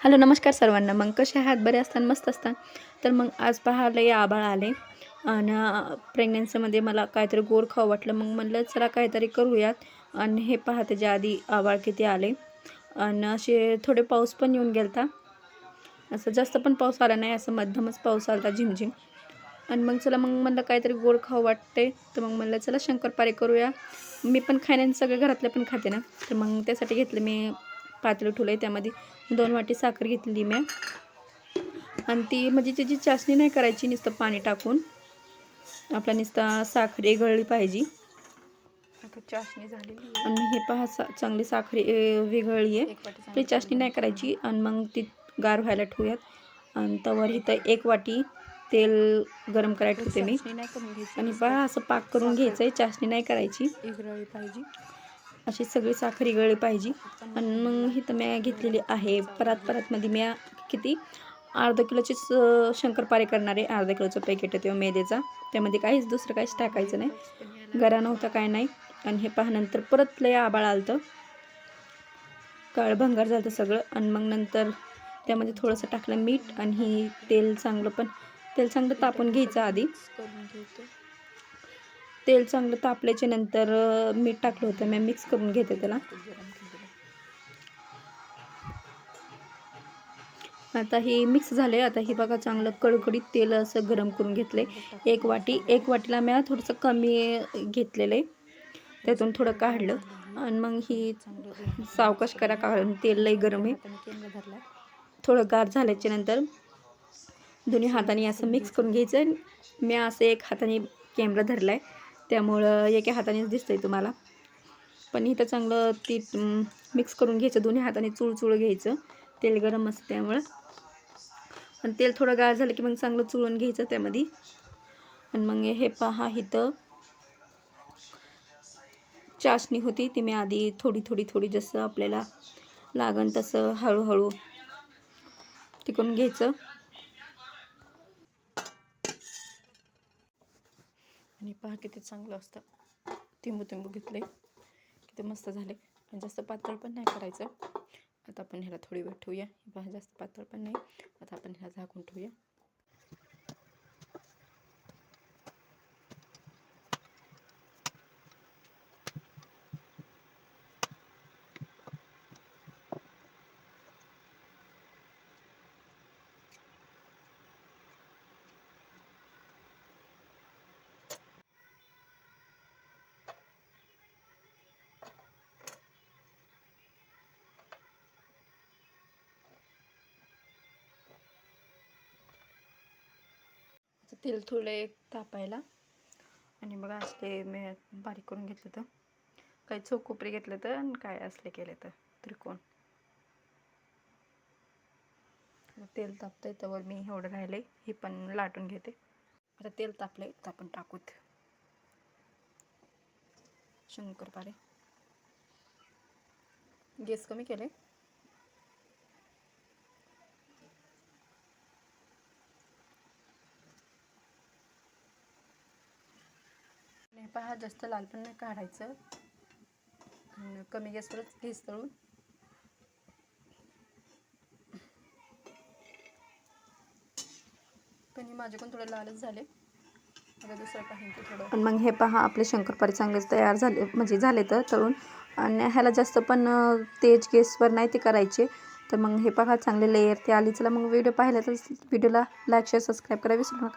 Hello नमस्कार सर्वांना. मग कसे आहात? बरे असताना मस्त असतात तर मग आज पाहायला या आभाळ आले. आणि प्रेग्नन्सीमध्ये मला काहीतरी गोड खाऊ वाटलं. मग म्हणलं चला काहीतरी करूयात. आणि हे पहा त्याच्या आधी आभाळ किती आले. आणि असे थोडे पाऊस पण येऊन गेलता. असं जास्त पण पाऊस आला नाही असं मध्यमच पाऊस आला झिमझिम. आणि मग चला मग म्हणलं काहीतरी गोड खाऊ वाटते तर मग म्हणलं चला शंकरपारे करूया. मी पण खाईन आणि सगळे घरातले पण खाते ना. तर मग त्यासाठी घेतलं मी पातळी ठेवलं आहे त्यामध्ये. दोन वाटी साखर घेतलेली मी. आणि ती म्हणजे त्याची चाशणी नाही करायची नुसतं पाणी टाकून आपला नुसता साखर गळली पाहिजे. आता चाशणी झालेली आणि हे पहा सा चांगली साखर विघळली आहे. एक आपली चाशणी नाही करायची आणि मग ती गार व्हायला ठेवूयात. आणि तवर इथं एक वाटी तेल गरम करायला ठेवते मी. आणि पहा असं पाक करून घ्यायचं आहे चाशणी नाही करायची. इगरळी पाहिजे. अशी सगळी साखर इगळली पाहिजे. आणि मग ही तर मी घेतलेली आहे. परात परातमध्ये मी किती? अर्धा किलोचीच शंकरपारे करणारे अर्धा किलोचं पॅकेट आहे तेव्हा मैद्याचा त्यामध्ये काहीच दुसरं काहीच टाकायचं नाही. गरा नव्हता काय नाही. आणि हे पाहानंतर परत लय आबाळ आलतं. काळ भंगार झालं सगळं. आणि मग नंतर त्यामध्ये थोडंसं टाकलं मीठ आणि ही तेल चांगलं पण तेल चांगलं तापून घ्यायचं आधी. तेल चांगलं तापल्याच्या नंतर मीठ टाकलं होतं. मी मिक्स करून घेते त्याला. आता हे मिक्स झाले आता हे बघा चांगलं कडकडीत तेल असं गरम करून घेतले एक वाटी एक वाटीला मी थोडंसं कमी घेतलेलं आहे. त्यातून थोडं काढलं. आणि मग ही सावकाश करा कारण तेल लई गरम आहे. थोडं गार झाल्याच्यानंतर दोन्ही हाताने असं मिक्स करून घ्यायचं. मी असं एक हाताने कॅमेरा धरला आहे त्यामुळं एका हातानेच आहे तुम्हाला. पण इथं चांगलं ती मिक्स करून घ्यायचं. दोन्ही हाताने चुळचुळ घ्यायचं. तेल गरम असतं त्यामुळं. आणि तेल थोडं गाळ झालं की मग चांगलं चुळून घ्यायचं त्यामध्ये. आणि मग हे पहा इथं. चाशणी होती ती मी आधी थोडी थोडी थोडी जसं आपल्याला लागन तसं हळूहळू टिकून घ्यायचं. आणि पहा किती चांगलं असतं. तिंबू तिंबू घेतले किती मस्त झाले आणि जास्त पातळ पण नाही करायचं. आता आपण ह्याला थोडी वेळ ठेवूया. पहा जास्त पातळ पण नाही. आता आपण ह्याला झाकून ठेवूया. तेल थोडे तापायला. आणि मग असले मी बारीक करून घेतलं तर काही चौकोपरी घेतलं तर आणि काय असले केले तर त्रिकोण. तेल तापतंय त्यावर मी एवढं राहिले हे पण लाटून घेते. आता तेल तापलंय तर आपण टाकूत. शंकरपारे. गॅस कमी केले पहा जास्त लाल पण नाही काढायचं. कमी गॅसवरच घेस तळून. पण माझे पण थोडे लालच झाले. आता दुसरं पाहिजे थोडं. आणि मग हे पहा आपले शंकरपारी चांगलेच तयार झाले म्हणजे झाले तर तळून. आणि ह्याला जास्त पण तेज गॅसवर नाही ते करायचे. तर मग हे पहा चांगले लेअर ते आली. चला मग व्हिडिओ पाहिला तर व्हिडिओला लाईक शेअर सबस्क्राईब करा विसरू नका.